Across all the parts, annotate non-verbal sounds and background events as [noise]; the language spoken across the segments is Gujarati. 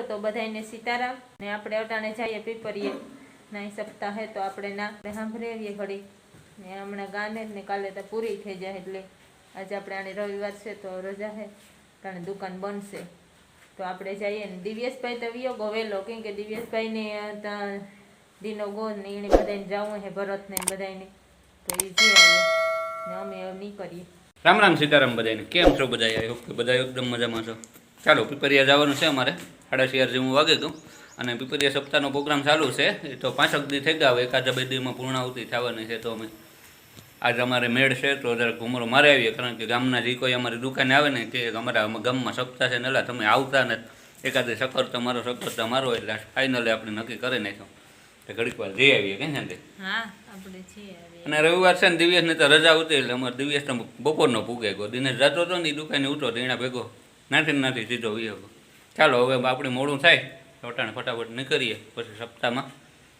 તો બધાને સીતારામ. ને આપણે અટાણે જઈએ પીપરીએ. ના સપ્તાહ હે તો આપણે ના. સાંભળી ઘડી. ને હમણાં ગાને ને કાલે તો પૂરી થઈ જાય એટલે આજે આપણે આને રવિવાર છે તો રજા હે. કારણ દુકાન બનશે. તો આપણે જઈએ ને. દિવ્યેશભાઈ તો વિયો ગો કેમ કે દિવ્યેશભાઈને ત્યાં દીનો ગો ને એને બધાને જવું હે ભરતને બધાને તો એ જઈએ ને અમે નીકળીએ રામ રામ સીતારામ બધાને કેમ છો બધા બધા એકદમ મજામાં છો. ચાલો, પીપરિયા જવાનું છે અમારે. સાડા ચાર જેવું વાગે તું. અને પીપરિયા સપ્તાહનો પ્રોગ્રામ ચાલુ છે એ તો પાંચક દી થઈ ગયા હવે એકાદ બે દીમાં પૂર્ણાવતી થવાની છે તો અમે આજ અમારે મેળ છે તો જરાક ઘુમરો મારે આવીએ કારણ કે ગામના જે કોઈ અમારી દુકાને આવે ને કે અમારા ગામમાં સપ્તાહ છે ને તમે આવતા ને એકાદે સફર તમારો સફર તમારો એટલે ફાઇનલી આપણે નક્કી કરી નાખ્યો. તો ઘડીક વાર જઈ આવીએ કે હવે અને રવિવાર છે ને દિવ્યેશને તો રજા ઉતરી એટલે અમારે દિવ્યેશ બપોરનો પૂગે ગયો. દિનેશ જતો હતો ને એ દુકાને ઉઠો તો એના ભેગો નાથી નાથી સીધો વિયો ગયો. ચાલો, હવે આપણે મોડું થાય. તો ફટાફટ ફટાફટ નીકળીએ, પછી સપ્તાહમાં.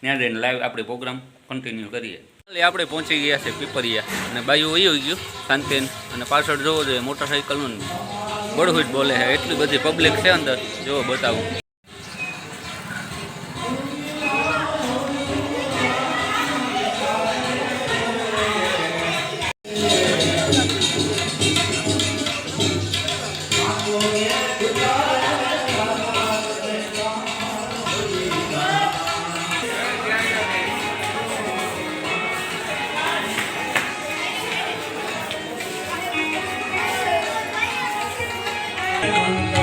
ત્યાં જઈને લાઈવ આપણે પ્રોગ્રામ કન્ટિન્યુ કરીએ. એટલે આપણે પહોંચી ગયા છે પીપરિયા, અને બાયું વયું ગયું, શાંતિન. અને પાછળ જોવો જોઈએ મોટરસાઇકલનું બળહુજ બોલે છે, એટલી બધી પબ્લિક છે અંદર. જોવો બતાવું. પછી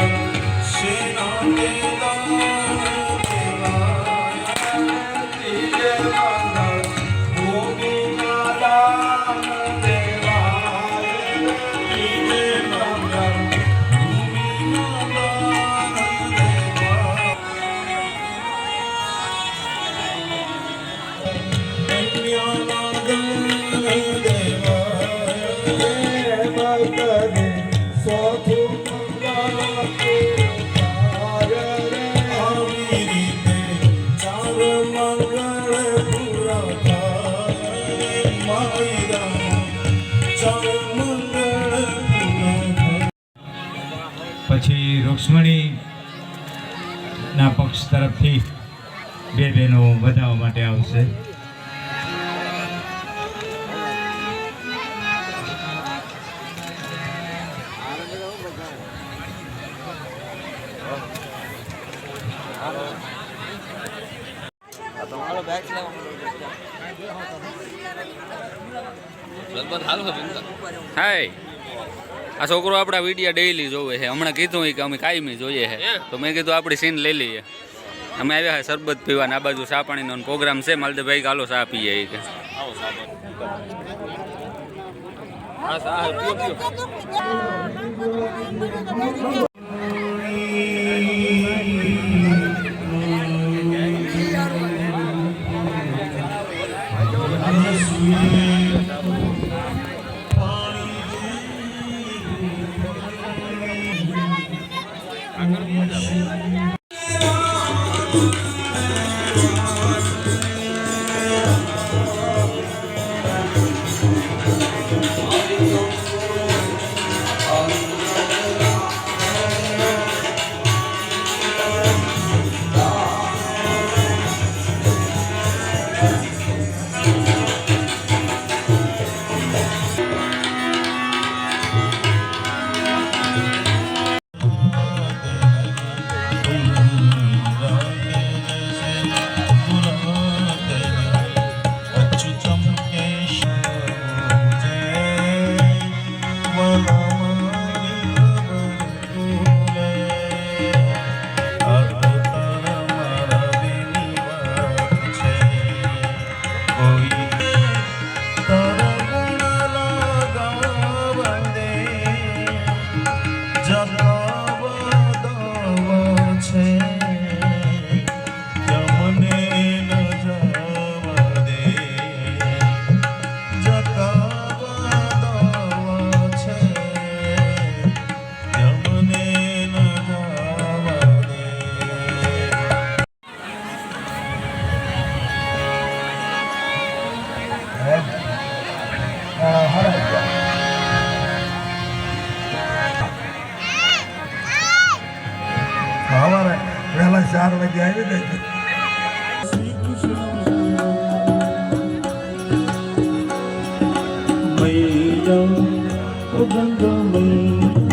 તરફથી બે બહેનો વધાવવા માટે આવશે. હાય. આ છોકરો આપણા વિડીયા ડેઈલી જોવે છે. હમણાં કીધું હોય કે અમે કાયમી જોઈએ છે. તો મેં કીધું આપણી સીન લઈ લઈએ. અમે આવ્યા હા શરબત પીવાના, આ બાજુ ચા પાણીનો પ્રોગ્રામ છે માલદેભાઈ હાલો ચા પીએ કે. હા વાગે આવી જાય ઓ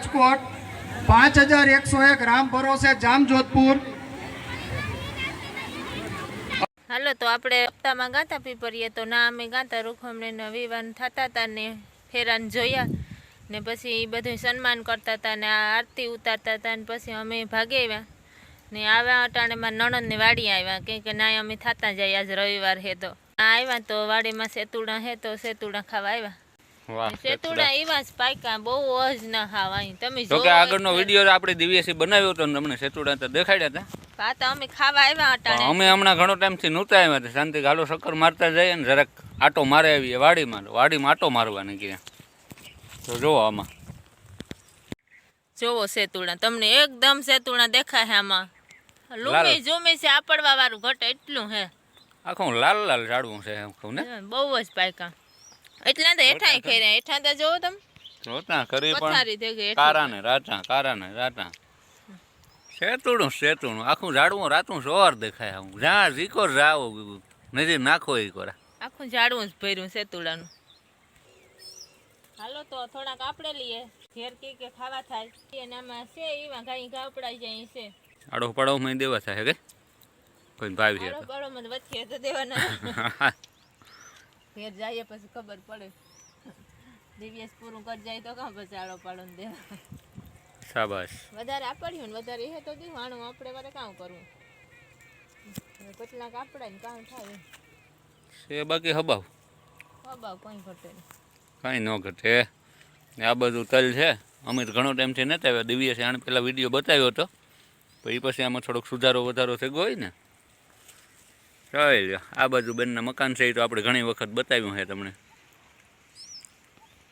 રાજકોટ, પાંચ હજાર એકસો એક રામ ભરોસે જામજોધપુર હાલો, તો આપણે હપ્તામાં ગાતા પીપરીએ. તો ના, અમે ગાતા રૂખમણીને વિવાન થતા હતા ને ફેરાન જોયા ને પછી એ બધું સન્માન કરતા હતા ને આ આરતી ઉતારતા હતા ને પછી અમે ભાગી આવ્યા ને આવ્યા અટાણેમાં નણંદને વાડી આવ્યા. કેમ કે ના, અમે થતા જાય આજ રવિવાર હે તો. આવ્યા તો વાડીમાં સેતુડા હે તો સેતુડા ખાવા આવ્યા. સેતુડા એવા બહુ જ ના ખાવા અહીં તમે જો કે આગળનો ખરી. આપણે દિવ્યસી બનાવ્યો તમને સેતુડા તો દેખાડ્યા હતા હા અમે ખાવા આવ્યા અમે હમણાં ઘણો ટાઈમથી નહોતા આવ્યા હતા. શાંતિ ગાલો શક્કર મારતા જઈએ ને જરાક આટો મારે આવીએ વાડીમાં. વાડીમાં આટો મારવાની ક્યાં તો જુઓ આમાં. જોવો સેતુડા તમને એકદમ સેતુડા દેખાય છે આમાં. લૂમી લાલ. છે આપડવા વાળું ઘટ એટલું હે આખું લાલ લાલ ઝાડવું છે ને. બહુ જ પાયકા એટલા તો હેઠાય ખેર્યા હેઠા તો જોવો તમે. જોતા ખરી પણ પથારી કારા ને રાતા કારા ને રાતા સેતુડું સેતુડું આખું ઝાડવું રાતું સવાર દેખાય આવું. જ્યાં ઝીકો જાવ નજીક નાખો એ કોરા. આખું ઝાડવું જ ભર્યું સેતુડાનું હાલો તો થોડાક આપણે લઈએ. ઘેર કે કે ખાવા થાય. અને આમાં છે એમાં કઈ ગાપડાઈ જાય છે. આડો પડો મેં દેવા થાય કે? કોઈ ભાવી આડો છે મને વચ્ચે તો દેવાના. [laughs] ઘેર જઈએ પછી ખબર પડે. દિવ્યેશ પૂરું કરી જાય તો કાં પછી આડો પાડો ને દેવા. શાબાશ. વધારે આપડ્યું ને વધારે એ તો દીવાણું આપણે વારે કામ કરવું? કેટલાક આપડાય ને કામ થાય છે બાકી હબાવ? હબાવ કંઈ ઘટે કાંઈ ન ઘટે. આ બધું તલ છે. અમિત ઘણો ટાઈમથી નહોતા આવ્યા. દિવ્ય આને પહેલાં વીડિયો બતાવ્યો હતો. પછી પછી આમાં થોડોક સુધારો વધારો થઈ ગયો હોય ને ચાલી લ્યો આ બાજુ બેનના મકાન છે એ તો આપણે ઘણી વખત બતાવ્યું છે તમને.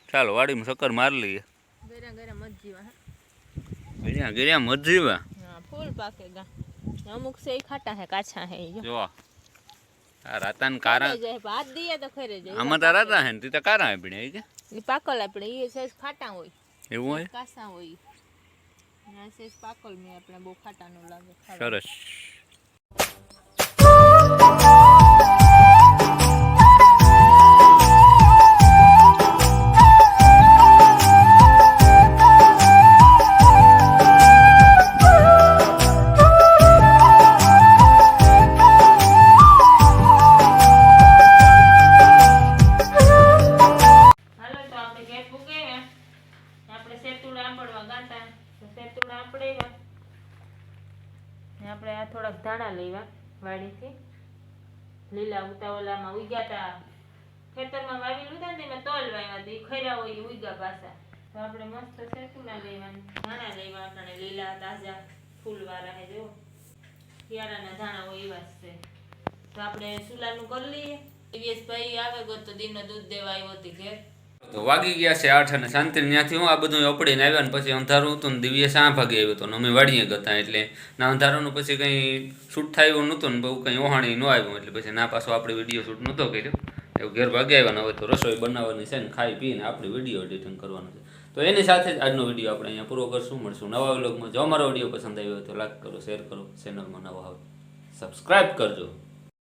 ચાલો વાડીમાં ચક્કર મારી લઈએ. ગીર્યા ગીર્યા મજીવા ફૂલ પાકે ગા. અમુક છે ખાટા હે કાચા હે જો. આ રાતા ને કારા હાથ દીએ તો ખરે જાય. આમાં તો રાતા હે તી તો કારા હે પીણે કે? ઈ પાકલ આપણે સેજ ખાટા હોય. એવું હોય? કાસા હોય. ના સેજ પાકલ મેં આપણે બહુ ખાટા નો લાગે સરસ. આપણે આ થોડાક ધાણા લેવા વાડીથી લીલા ઉતાવળામાં ઉગ્યા તા. ખેતરમાં વાવી લીધા ને એમાં તોલ વાવ્યા હતા એ ખર્યા હોય એ ઉગ્યા પાછા. તો આપણે મસ્ત સેતુના લેવા ધાણા લેવા આપણે લીલા, તાજા ફૂલવાળા હે જો. શિયાળાના ધાણા હોય એવા જ છે. તો આપણે સુલાનું કરી લઈએ. દિવ્યેશભાઈ આવે ગયો તો દિનનો દૂધ દેવા આવ્યો હતી ઘેર. તો વાગી ગયા છે આઠ અને શાંતિ ત્યાંથી હું આ બધું અપડીને આવ્યા ને પછી અંધારું હતું ને દિવ્ય શા ભાગે આવ્યો હતો ને અમે વાડીએ ગતા એટલે ના અંધારાનું પછી કંઈ શૂટ થાય નહોતું ને બહુ કંઈ ઓહાણી ન આવ્યું એટલે પછી ના પાછો આપણે વીડિયો શૂટ નહોતો કર્યો. એવું ઘેર ભાગે આવ્યા હોય તો રસોઈ બનાવવાની છે ને ખાઈ પીને આપણે વીડિયો એડિટિંગ કરવાનું છે. તો એની સાથે જ આજનો વીડિયો આપણે અહીંયા પૂરો કરશું, મળશું નવા વ્લોગમાં જો અમારો વીડિયો પસંદ આવ્યો હોય તો લાઈક કરો શેર કરો ચેનલમાં નવા હોય સબસ્ક્રાઈબ કરજો.